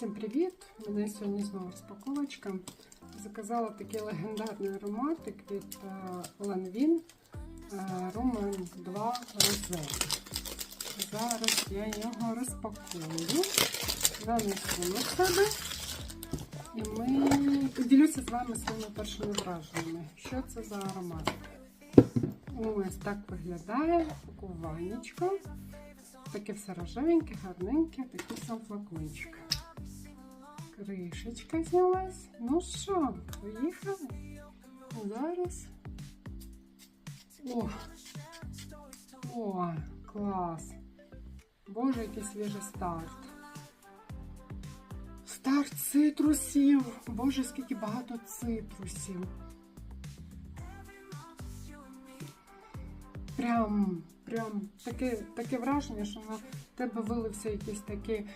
Всім привіт! Мене сьогодні знову розпаковочка. Заказала такий легендарний ароматик від Lanvin Roman 2 Rose. Зараз я його розпакую, занесу на себе і ми поділюся з вами своїми першими враженнями. Що це за аромат? Ось так виглядає пакуваннячко. Таке все рожевеньке, гарненьке, такий сам флакончик. Кришечка знялась. Ну що, поїхали? Зараз. О! О, клас! Боже, який свіжий старт. Старт цитрусів. Боже, скільки багато цитрусів. Прям, прям таке, таке враження, що на тебе вилився якийсь такий